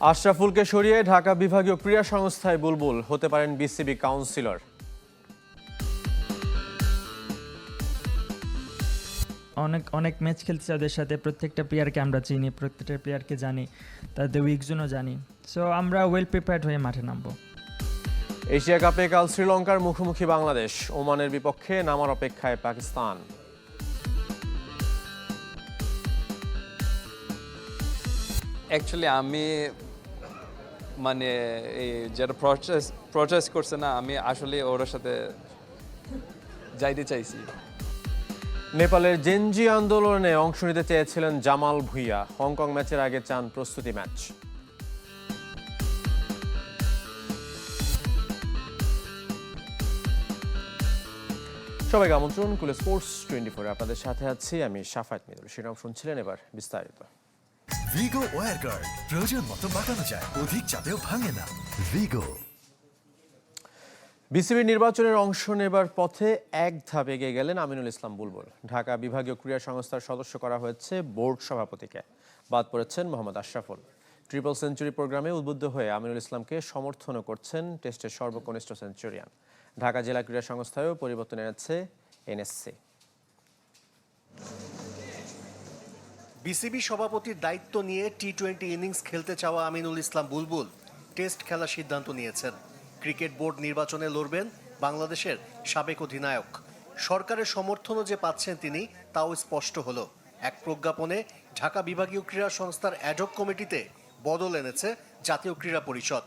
আশরাফুলকে সরিয়ে ঢাকা বিভাগীয় ক্রীড়া সংস্থায় বুলবুল হতে পারেন বিসিবি কাউন্সিলর। অনেক অনেক ম্যাচ খেলছে তাদের সাথে প্রত্যেকটা প্লেয়ারকে আমরা চিনি প্রত্যেকটা প্লেয়ারকে জানি তাদের উইকজনও জানি। সো আমরা ওয়েল প্রিপেয়ার্ড হয়ে মাঠে নামবো। এশিয়া কাপে কাল শ্রীলঙ্কার মুখোমুখি বাংলাদেশ ওমানের বিপক্ষে নামার অপেক্ষায় পাকিস্তান। অ্যাকচুয়ালি আমি মানে এই যারা প্রচেস করছে না, আমি আসলে ওর সাথে যাইতে চাইছি। নেপালের জেনজি আন্দোলনে অংশ নিতে চেয়েছিলেন জামাল ভুইয়া। হংকং ম্যাচের আগে চান প্রস্তুতি ম্যাচ। সবাইকে আমন্ত্রণ, কুলে স্পোর্টস টোয়েন্টি ফোরে আপনাদের সাথে আছি আমি সাফাত মিদুল শিরোনাম শুনছিলেন এবার বিস্তারিত। ভিগো ওয়ার গার্ড প্রয়োজন মতো বাঁকানো যায় অধিক চাপেও ভাঙে না। ভিগো বিসিবি নির্বাচনের অংশ নেবার পথে এক ধাপ এগিয়ে গেলেন আমিনুল ইসলাম বুলবুল। ঢাকা বিভাগীয় ক্রীড়া সংস্থার সদস্য করা হয়েছে বোর্ড সভাপতিকে। বাদ পড়েছেন মোহাম্মদ আশরাফুল। ট্রিপল সেঞ্চুরি প্রোগ্রামে উদ্বুদ্ধ হয়ে আমিনুল ইসলামকে সমর্থনও করছেন টেস্টের সর্বকনিষ্ঠ সেঞ্চুরিয়ান। ঢাকা জেলা ক্রীড়া সংস্থায়ও পরিবর্তন এনেছে এনএসসি। বিসিবি সভাপতির দায়িত্ব নিয়ে টি টোয়েন্টি ইনিংস খেলতে চাওয়া আমিনুল ইসলাম বুলবুল টেস্ট খেলার সিদ্ধান্ত নিয়েছেন। ক্রিকেট বোর্ড নির্বাচনে লড়বেন বাংলাদেশের সাবেক অধিনায়ক। সরকারের সমর্থনও যে পাচ্ছেন তিনি, তাও স্পষ্ট হলো। এক প্রজ্ঞাপনে ঢাকা বিভাগীয় ক্রীড়া সংস্থার অ্যাডক কমিটিতে বদল এনেছে জাতীয় ক্রীড়া পরিষদ।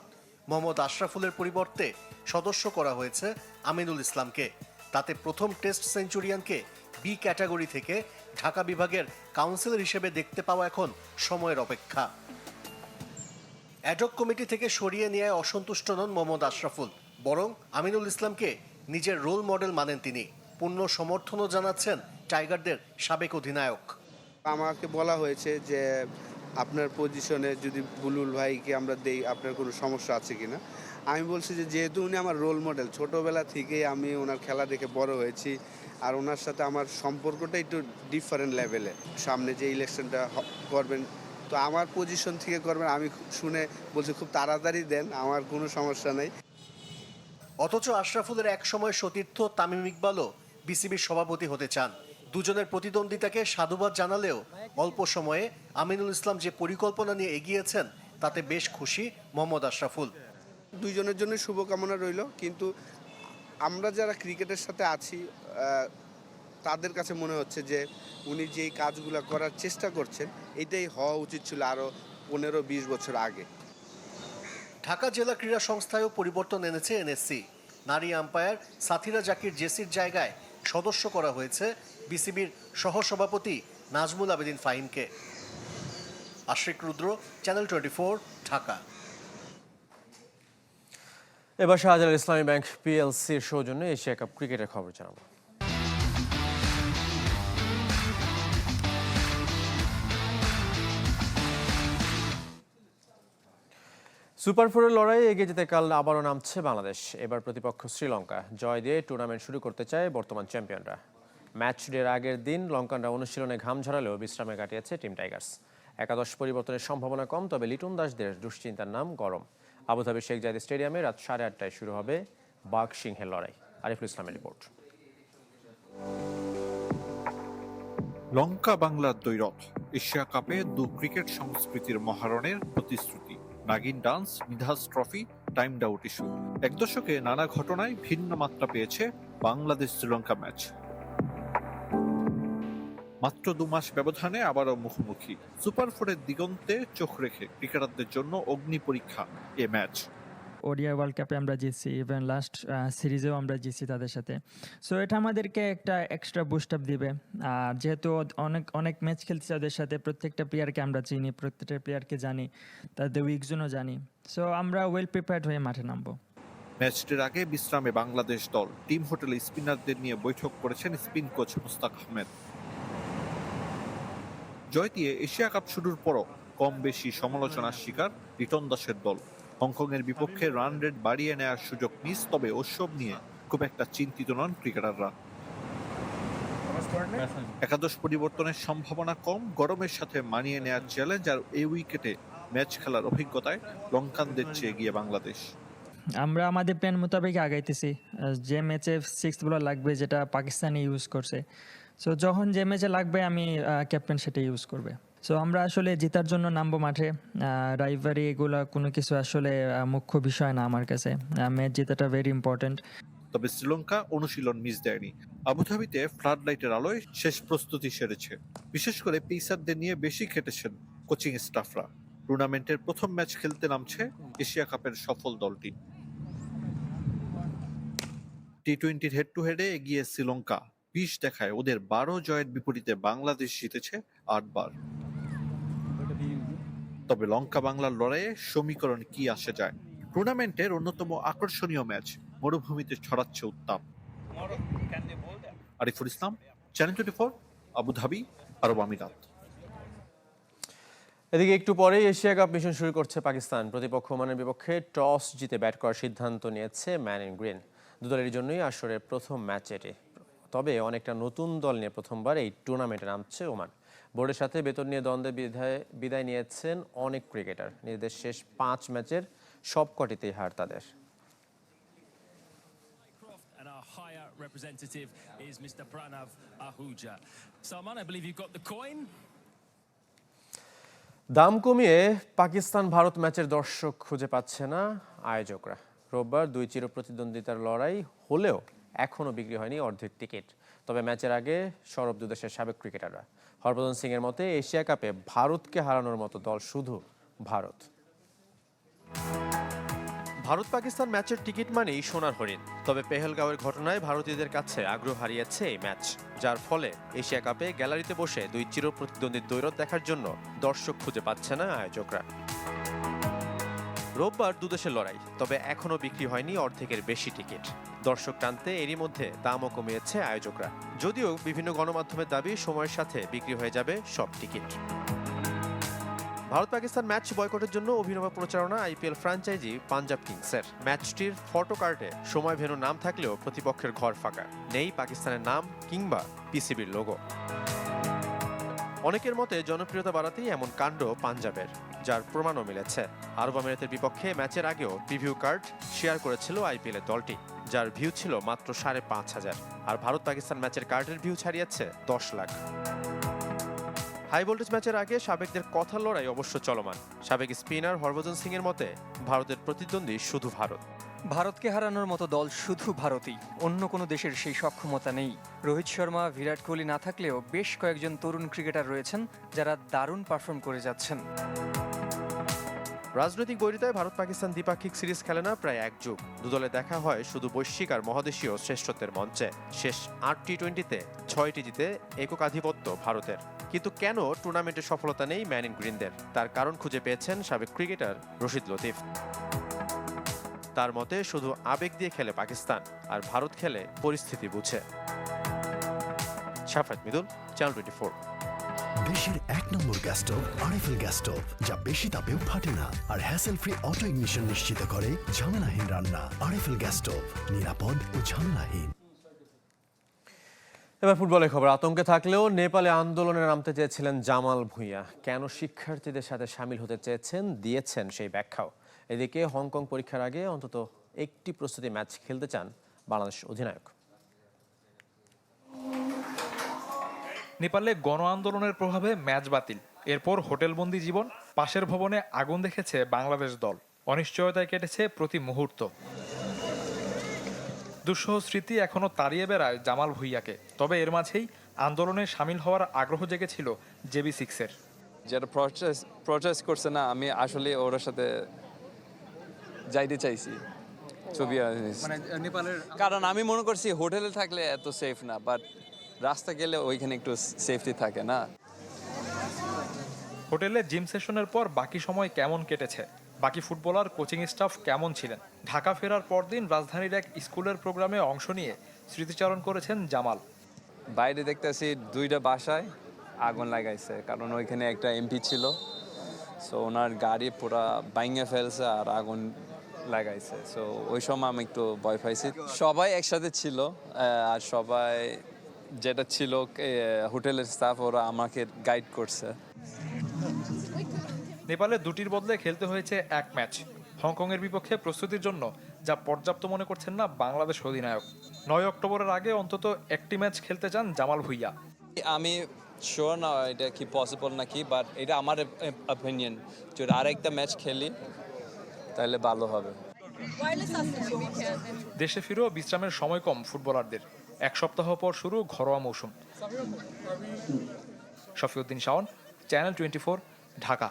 মোহাম্মদ আশরাফুলের পরিবর্তে সদস্য করা হয়েছে আমিনুল ইসলামকে। তাতে প্রথম টেস্ট সেঞ্চুরিয়ানকে বি ক্যাটাগরি থেকে ঢাকা বিভাগের কাউন্সিলর হিসেবে দেখতে পাওয়া এখন সময়ের অপেক্ষা। অ্যাডক কমিটি থেকে সরিয়ে নেওয়ায় অসন্তুষ্ট নন মোহাম্মদ আশরাফুল। বরং আমিনুল ইসলামকে নিজের রোল মডেল মানেন তিনি। পূর্ণ সমর্থনও জানাচ্ছেন টাইগারদের সাবেক অধিনায়ক। আমাকে বলা হয়েছে যে আপনার পজিশনে যদি বুলুল ভাইকে আমরা দেই, আপনার কোনো সমস্যা আছে কিনা? আমি বলছি যে, যেহেতু উনি আমার রোল মডেল ছোটোবেলা থেকেই আমি ওনার খেলা দেখে বড় হয়েছি আর ওনার সাথে আমার সম্পর্কটা একটু ডিফারেন্ট লেভেলে সামনে যে ইলেকশনটা করবেন, তো আমার পজিশন থেকে করবেন, আমি শুনে বলছি খুব তাড়াতাড়ি দেন, আমার কোনো সমস্যা নেই। অথচ আশরাফুলের এক সময় সতীর্থ তামিম ইকবালও বিসিবির সভাপতি হতে চান। দুজনের প্রতিদ্বন্দ্বিতাকে সাধুবাদ জানালেও অল্প সময়ে আমিনুল ইসলাম যে পরিকল্পনা নিয়ে এগিয়েছেন তাতে বেশ খুশি মোহাম্মদ আশরাফুল। দুইজনের জন্য শুভকামনা রইল কিন্তু আমরা যারা ক্রিকেটের সাথে আছি তাদের কাছে মনে হচ্ছে যে উনি যেই কাজগুলো করার চেষ্টা করছেন এটাই হওয়া উচিত ছিল আরও পনেরো বিশ বছর আগে। ঢাকা জেলা ক্রীড়া সংস্থায়ও পরিবর্তন এনেছে এনএসসি। নারী আম্পায়ার সাথিরা জাকির জেসির জায়গায় সদস্য করা হয়েছে বিসিবির সহসভাপতি Nazmul Abedin ফাহিমকে। Ashrik Rudra, channel twenty four, Dhaka. এবার শাহজালাল ইসলামী ব্যাংক পিএলসির সৌজন্যে এশিয়া কাপ ক্রিকেটের খবর জানাব। সুপার ফোরের লড়াইয়ে এগিয়ে যেতে কাল আবারও নামছে বাংলাদেশ। এবার প্রতিপক্ষ শ্রীলঙ্কা। জয় দিয়ে টুর্নামেন্ট শুরু করতে চায় বর্তমান চ্যাম্পিয়নরা। ম্যাচ ডের আগের দিন লঙ্কানরা অনুশীলনে ঘাম ঝরালেও বিশ্রামে কাটিয়েছে টিম টাইগার্স একাদশ পরিবর্তনের সম্ভাবনা কম, তবে লিটন দাসদের দুশ্চিন্তার নাম গরম। আবুধাবি শেখ জায়দ স্টেডিয়ামে রাত সাড়ে আটটায় শুরু হবে বাঘ সিংহের লড়াই। আরিফুল ইসলামের রিপোর্ট। লঙ্কা বাংলার দৈরথ এশিয়া কাপে দু ক্রিকেট সংস্কৃতির মহারণের প্রতিশ্রুতি। Nagin dance, Nidahas trophy, timed out issue. এক দশকে নানা ঘটনায় ভিন্ন মাত্রা পেয়েছে বাংলাদেশ শ্রীলঙ্কা ম্যাচ। মাত্র দু মাস ব্যবধানে আবারও মুখোমুখি। সুপার ফোরের দিগন্তে চোখ রেখে ক্রিকেটারদের জন্য অগ্নি পরীক্ষা এ ম্যাচ। ওডিআই ওয়ার্ল্ড কাপে আমরা জিতছি ইভেন লাস্ট সিরিজেও আমরা জিতছি তাদের সাথে। সো এটা আমাদেরকে একটা এক্সট্রা বুস্ট আপ দিবে। আর যেহেতু অনেক অনেক ম্যাচ খেলছি তাদের সাথে, প্রত্যেকটা প্লেয়ারকে আমরা চিনি, প্রত্যেকটা প্লেয়ারকে জানি তাদের উইক জোনও জানি। সো আমরা ওয়েল প্রিপেয়ার্ড হয়ে মাঠে নামবো। ম্যাচটির আগে বিশ্রামে বাংলাদেশ দল, টিম হোটেলে স্পিনারদের নিয়ে বৈঠক করেছেন স্পিন কোচ মুস্তাক আহমেদ। জয় দিয়ে এশিয়া কাপ শুরুর পরও কম বেশি সমালোচনার শিকার রিটন দাসের দল। হংকংয়ের বিপক্ষে রান রেট বাড়িয়ে নেয়ার সুযোগ মিস তবে ওসব নিয়ে খুব একটা চিন্তিত নন ক্রিকেটাররা। একাদশ পরিবর্তনের সম্ভাবনা কম, গরমের সাথে মানিয়ে নেয়ার চ্যালেঞ্জ আর এই উইকেটে ম্যাচ খেলার অভিজ্ঞতায় লঙ্কানদের চেয়ে এগিয়ে বাংলাদেশ। আমরা আমাদের প্ল্যান মোতাবেক আগাইতেছি। যে ম্যাচে সিক্স বলার লাগবে, যেটা পাকিস্তানি ইউজ করছে। সো যখন যে ম্যাচে লাগবে, আমি ক্যাপ্টেন সেটা ইউজ করবে। সো আমরা আসলে জেতার জন্য নামবো মাঠে। রাইভারি এগুলো কোনো কিছু আসলে মুখ্য বিষয় না আমার কাছে। ম্যাচ জেতাটা ভেরি ইম্পর্ট্যান্ট তবে শ্রীলঙ্কা অনুশীলন মিস দেয়নি। আবুধাবিতে ফ্লাড লাইটের আলোয় শেষ প্রস্তুতি সেরেছে। বিশেষ করে পেসারদের নিয়ে বেশি খেটেছেন কোচিং স্টাফরা টুর্নামেন্টের প্রথম ম্যাচ খেলতে নামছে এশিয়া কাপের সফল দলটি। টি টোয়েন্টির হেড টু হেডে এগিয়ে শ্রীলঙ্কা। বিশ দেখায় ওদের বারো জয়ের বিপরীতে বাংলাদেশ জিতেছে আটবার। তবে লঙ্কা বাংলার লড়াইয়ে সমীকরণ কি আসে যায়? টুর্নামেন্টের অন্যতম আকর্ষণীয় ম্যাচ, মরুভূমিতে ছড়াচ্ছে উত্তাপ। Ariful Islam channel twenty four Abu Dhabi, আরব আমিরাত। এদিকে একটু পরেই এশিয়া কাপ মিশন শুরু করছে পাকিস্তান। প্রতিপক্ষ ওমানের বিপক্ষে টস জিতে ব্যাট করার সিদ্ধান্ত নিয়েছে ম্যান ইন গ্রিন। দুদলের জন্যই আসরের প্রথম ম্যাচ এটি। তবে অনেকটা নতুন দল নিয়ে প্রথমবার এই টুর্নামেন্টে নামছে ওমান। বোর্ডের সাথে বেতন নিয়ে দ্বন্দ্বে বিদায় বিদায় নিয়েছেন অনেক ক্রিকেটার নিজেদের শেষ পাঁচ ম্যাচের সবকটিতেই হার তাদের higher representative is Mr. Pranav Ahuja. Salman, I believe you've got the coin. দাম কমিয়ে পাকিস্তান ভারত ম্যাচের দর্শক খুঁজে পাচ্ছে না আয়োজকরা রোববার দুই চির প্রতিদ্বন্দ্বিতার লড়াই হলেও এখনও বিক্রি হয়নি অর্ধেক টিকিট তবে ম্যাচের আগে সরব দুদেশের সাবেক ক্রিকেটাররা হরভজন সিং এর মতে, এশিয়া কাপে ভারতকে হারানোর মতো দল শুধু ভারত। ভারত পাকিস্তান ম্যাচের টিকিট মানেই সোনার হরিণ। তবে পেহেলগাঁওয়ের ঘটনায় ভারতীয়দের কাছে আগ্রহ হারিয়েছে এই ম্যাচ, যার ফলে এশিয়া কাপে গ্যালারিতে বসে দুই চির প্রতিদ্বন্দ্বী দৈরত দেখার জন্য দর্শক খুঁজে পাচ্ছে না আয়োজকরা। রোববার দুদেশের লড়াই, তবে এখনও বিক্রি হয়নি অর্ধেকের বেশি টিকিট। দর্শক টানতে এরই মধ্যে দামও কমিয়েছে আয়োজকরা। যদিও বিভিন্ন গণমাধ্যমের দাবি সময়ের সাথে বিক্রি হয়ে যাবে সব টিকিট। ভারত পাকিস্তান ম্যাচ বয়কটের জন্য অভিনব প্রচারণা আইপিএল ফ্র্যাঞ্চাইজি পাঞ্জাব কিংসের। ম্যাচটির ফটো কার্ডে সময় ভেনু নাম থাকলেও প্রতিপক্ষের ঘর ফাঁকা। নেই পাকিস্তানের নাম কিংবা পিসিবির লোগো। অনেকের মতে জনপ্রিয়তা বাড়াতেই এমন কাণ্ড পাঞ্জাবের। যার প্রমাণও মিলেছে। আরব আমিরাতের বিপক্ষে ম্যাচের আগেও প্রিভিউ কার্ড শেয়ার করেছিল আইপিএল এর দলটি, যার ভিউ ছিল মাত্র সাড়ে পাঁচ হাজার। আর ভারত পাকিস্তান ম্যাচের কার্ডের ভিউ ছাড়িয়েছে দশ লাখ। হাই ভোল্টেজ ম্যাচের আগে সাবেকদের কথার লড়াই অবশ্য চলমান। সাবেক স্পিনার হরভজন সিং এর মতে, ভারতের প্রতিদ্বন্দ্বী শুধু ভারত। ভারতকে হারানোর মতো দল শুধু ভারতই, অন্য কোনো দেশের সেই সক্ষমতা নেই। রোহিত শর্মা, বিরাট কোহলি না থাকলেও বেশ কয়েকজন তরুণ ক্রিকেটার রয়েছেন যারা দারুণ পারফর্ম করে যাচ্ছেন। রাজনৈতিক বৈরিতায় ভারত পাকিস্তান দ্বিপাক্ষিক সিরিজ খেলে না প্রায় এক যুগ। দুদলে দেখা হয় শুধু বৈশ্বিক আর মহাদেশীয় শ্রেষ্ঠত্বের মঞ্চে। শেষ আট টি টোয়েন্টিতে ছয়টি জিতে একক আধিপত্য ভারতের। কিন্তু কেন টুর্নামেন্টে সফলতা নেই ম্যান ইন গ্রিনদের? তার কারণ খুঁজে পেয়েছেন সাবেক ক্রিকেটার রশিদ লতিফ। তার মতে শুধু আবেগ দিয়ে খেলে পাকিস্তান আর ভারত খেলে পরিস্থিতি বুঝে। সাফাত মিদুল চ্যানেল টোয়েন্টি ফোর দেশের এক নম্বর gas stove RFL gas stove যা বেশি তাপেও ফাটে না আর হ্যাসেল ফ্রি অটো ইগনিশন নিশ্চিত করে ঝামেলাহীন রান্না। আরএফএল গ্যাস স্টোভ নিরাপদ ও ঝামেলাহীন। এবার ফুটবলের খবর। আতঙ্কে থাকলেও নেপালে আন্দোলনে নামতে চেয়েছিলেন জামাল ভুঁইয়া। কেন শিক্ষার্থীদের সাথে সামিল হতে চেয়েছেন দিয়েছেন সেই ব্যাখ্যাও। এদিকে হংকং পরীক্ষার আগে অন্তত একটি প্রস্তুতি ম্যাচ খেলতে চান বাংলাদেশ অধিনায়ক। নেপালে গণ আন্দোলনের প্রভাবে ম্যাচ বাতিল। এরপর হোটেলবন্দি জীবন পাশের ভবনে আগুন দেখেছে বাংলাদেশ দল। অনিশ্চয়তায় কেটেছে প্রতি মুহূর্ত। দুঃসহ স্মৃতি এখনও তাড়িয়ে বেড়ায় জামাল ভুইয়াকে। তবে এর মাঝেই আন্দোলনে সামিল হওয়ার আগ্রহ জেগেছিল জেবি সিক্সের। যারা প্রচেস প্রচেস করছে না আমি আসলে ওর সাথে যাইতে চাইছি। ছবি মানে নেপালের কারণ আমি মনে করছি হোটেলে থাকলে এত সেফ না বাট রাস্তা গেলে ওইখানে একটু সেফটি থাকে না। হোটেলে জিম সেশনের পর বাকি সময় কেমন কেটেছে? বাকি ফুটবলার কোচিং স্টাফ কেমন ছিলেন? ঢাকা ফেরার পরদিন রাজধানীর এক স্কুলের প্রোগ্রামে অংশ নিয়ে স্মৃতিচারণ করেছেন জামাল। বাইরে দেখতেছি দুইটা বাসায় আগুন লাগাইছে কারণ ওইখানে একটা এমপি ছিল। সো ওনার গাড়ি পুরা বাইঙে ফেলছে আর আগুন লাগাইছে। সো ওই সময় আমি একটু ভয় পাইছি। সবাই একসাথে ছিল আর সবাই যেটা ছিল হোটেলের স্টাফ ওরা আমাকে গাইড করছে। নেপালে দুটির বদলে খেলতে হয়েছে এক ম্যাচ হংকংয়ের বিপক্ষে প্রস্তুতির জন্য যা পর্যাপ্ত মনে করছেন না বাংলাদেশ অধিনায়ক। নয় অক্টোবরের আগে অন্তত একটি ম্যাচ খেলতে চান জামাল ভুইয়া। আমি শিওর না এটা কি পসিবল নাকি বাট এটা আমার অপিনিয়ন যদি আরেকটা ম্যাচ খেলি। তাহলে ভালো হবে। দেশে ফিরেও বিশ্রামের সময় কম ফুটবলারদের। এক সপ্তাহ পর শুরু ঘরোয়া মৌসুম। Shafiuddin Shaon channel twenty Dhaka.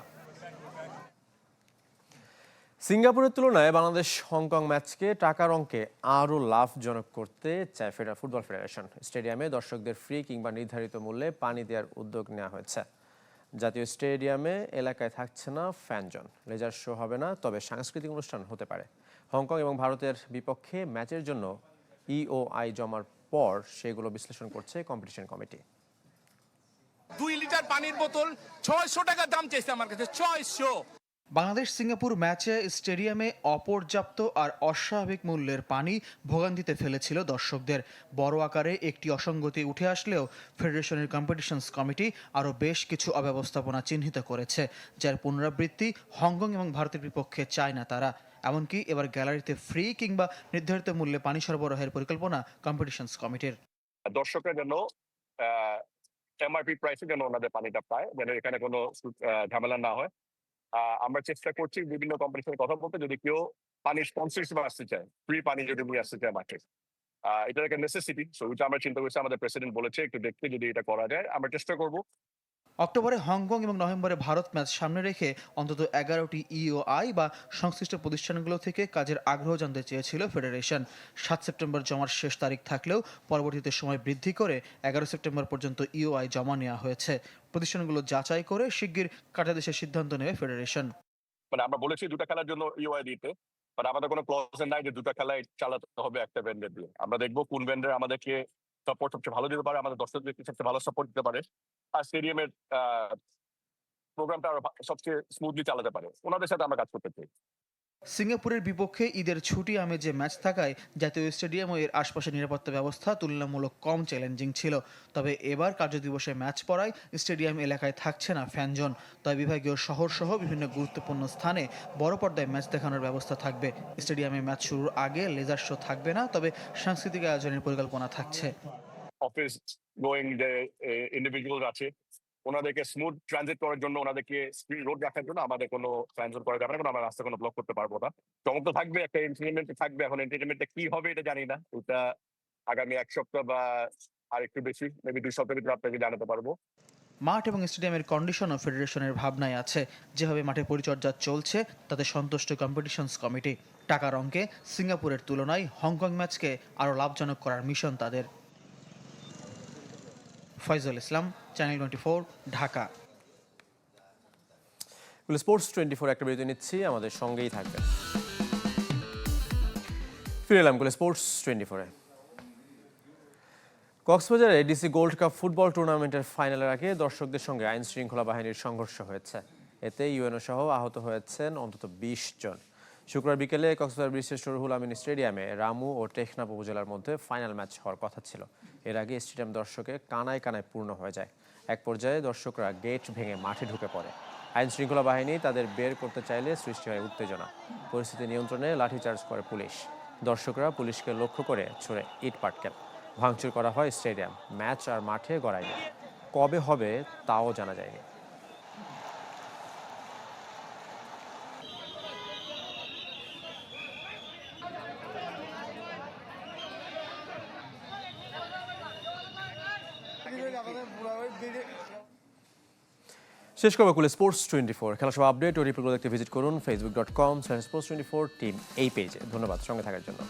সিঙ্গাপুরের তুলনায় বাংলাদেশ হংকং ম্যাচকে টাকার অঙ্কে আরও লাভজনক করতে চায় ফেডার ফুটবল ফেডারেশন। স্টেডিয়ামে দর্শকদের ফ্রি কিংবা নির্ধারিত মূল্যে পানি দেওয়ার উদ্যোগ নেওয়া হয়েছে। জাতীয় স্টেডিয়ামে এলাকায় থাকছে না ফ্যানজন। লেজার শো হবে না, তবে সাংস্কৃতিক অনুষ্ঠান হতে পারে। হংকং এবং ভারতের বিপক্ষে ম্যাচের জন্য ইওআই জমার পর সেগুলো বিশ্লেষণ করছে কম্পিটিশন কমিটি। দুই লিটার পানির বোতল, ছয়শো টাকা দাম চেয়েছে আমার কাছে, ছয়শো। বাংলাদেশ সিঙ্গাপুর ম্যাচে স্টেডিয়ামে অপর্যাপ্ত আর অস্বাভাবিক মূল্যের পানি ভোগান্তিতে ফেলেছিল দর্শকদের। বড় আকারে একটি অসঙ্গতি উঠে আসলেও ফেডারেশনের কম্পিটিশনস কমিটি আরও বেশ কিছু অব্যবস্থাপনা চিহ্নিত করেছে, যার পুনরাবৃত্তি হংকং এবং ভারতের বিপক্ষে চায় না তারা। এমনকি এবার গ্যালারিতে ফ্রি কিংবা নির্ধারিত মূল্যে পানি সরবরাহের পরিকল্পনা কম্পিটিশনস কমিটির। দর্শকরা যেন এমআরপি প্রাইসে যেন ওনাদের পানিটা পায়, যেন এখানে কোনো ঝামেলা না হয়। আমরা চেষ্টা করছি বিভিন্ন কোম্পানির সাথে কথা বলতে যদি কেউ পানি স্পন্সরশিপ আসতে চায় ফ্রি পানি যদি নিয়ে আসতে চায় মাঠে এটা একটা নেসেসিটি সো ওইটা আমরা চিন্তা করছি, আমাদের প্রেসিডেন্ট বলেছে, একটু দেখতে যদি এটা করা যায়, আমরা চেষ্টা করব। অক্টোবরে হংকং এবং নভেম্বরে ভারত ম্যাচ সামনে রেখে অন্তত এগারোটি ইওআই বা সংশ্লিষ্ট প্রতিষ্ঠানগুলো থেকে কাজের আগ্রহ জানতে চেয়েছিল ফেডারেশন। সাত সেপ্টেম্বর জমার শেষ তারিখ থাকলেও পরবর্তীতে সময় বৃদ্ধি করে এগারো সেপ্টেম্বর পর্যন্ত ইওআই জমা নেওয়া হয়েছে। প্রতিষ্ঠানগুলো যাচাই করে শিগগির কাটাদেশের সিদ্ধান্ত নেবে ফেডারেশন। মানে আমরা বলেছি দুটা খেলার জন্য ইউআই দিতে বাট আমাদের কোনো ক্লজ নাই যে দুটা খেলায় চালাতে হবে একটা ভেন্ডার দিয়ে। আমরা দেখব কোন ভেন্ডার আমাদেরকে সাপোর্ট সবচেয়ে ভালো দিতে পারে, আমাদের দর্শকদেরকে সবচেয়ে ভালো সাপোর্ট দিতে পারে। আর স্টেডিয়ামের প্রোগ্রামটা আরও সবচেয়ে স্মুথলি চালাতে পারে। ওনাদের সাথে আমরা কাজ করতে চাই। সিঙ্গাপুরের বিপক্ষে ঈদের ছুটি আমেজে ম্যাচ থাকায় জাতীয় স্টেডিয়াম ও এর আশপাশের নিরাপত্তা ব্যবস্থা তুলনামূলক কম চ্যালেঞ্জিং ছিল। তবে এবার কার্যদিবসে ম্যাচ পড়ায় স্টেডিয়াম এলাকায় থাকছে না ফ্যানজন। তবে বিভাগীয় শহর সহ বিভিন্ন গুরুত্বপূর্ণ স্থানে বড় পর্দায় ম্যাচ দেখানোর ব্যবস্থা থাকবে। স্টেডিয়ামে ম্যাচ শুরুর আগে লেজার শো থাকবে না তবে সাংস্কৃতিক আয়োজনের পরিকল্পনা থাকছে। অফিস গোয়িং যে ইন্ডিভিজুয়াল আছে, ওনাদেরকে স্মুথ ট্রানজিট করার জন্য, ওনাদেরকে স্পিড রোড রাখার জন্য আমাদের কোনো ট্রানজিট করা যাবে না আমরা রাস্তা কোনো ব্লক করতে পারব না। চমক তো থাকবে একটা এন্টারটেনমেন্ট থাকবে, এখন এন্টারটেনমেন্টটা কি হবে এটা জানি না, ওটা আগামী এক সপ্তাহ বা আর একটু বেশি মেবি দুই সপ্তাহের ভিতরে আপনাকে জানাতে পারব। মাঠ এবং স্টেডিয়ামের কন্ডিশন কন্ডিশনও ফেডারেশনের ভাবনায় আছে, যেভাবে মাঠে পরিচর্যা চলছে, তাতে সন্তুষ্ট কম্পিটিশনস কমিটি টাকার অঙ্কে সিঙ্গাপুরের তুলনায় হংকং ম্যাচকে আরও লাভজনক করার মিশন তাদের। Foyzul Islam channel twenty four Dhaka. Sports twenty four একটা বিরতি নিচ্ছি, আমাদের সঙ্গেই থাকবেন। ফিরে এলাম স্পোর্টস টোয়েন্টি ফোরে কক্সবাজারে ডিসি গোল্ড কাপ ফুটবল টুর্নামেন্টের ফাইনালের আগে দর্শকদের সঙ্গে আইন শৃঙ্খলা বাহিনীর সংঘর্ষ হয়েছে। এতে ইউএনও সহ আহত হয়েছেন অন্তত বিশ জন। শুক্রবার বিকেলে কক্সবাজার বিশ্বের রুহুল আমিন স্টেডিয়ামে। রামু ও টেকনাফ উপজেলার মধ্যে ফাইনাল ম্যাচ হওয়ার কথা ছিল। এর আগে স্টেডিয়াম দর্শকে কানায় কানায় পূর্ণ হয়ে যায়। এক পর্যায়ে দর্শকরা গেট ভেঙে মাঠে ঢুকে পড়ে। আইন শৃঙ্খলা বাহিনী তাদের বের করতে চাইলে সৃষ্টি হয় উত্তেজনা। পরিস্থিতি নিয়ন্ত্রণে লাঠিচার্জ করে পুলিশ। দর্শকরা পুলিশকে লক্ষ্য করে ছুড়ে ইট পাটকেল। ভাঙচুর করা হয় স্টেডিয়াম। ম্যাচ আর মাঠে গড়ায়নি কবে হবে তাও জানা যায়নি। শেষ করব কুলে স্পোর্টস টোয়েন্টি ফোর খেলা সব আপডেট ও রিপোর্টগুলো দেখতে ভিজিট করুন Facebook dot com sports twenty four team এই পেজে ধন্যবাদ সঙ্গে থাকার জন্য।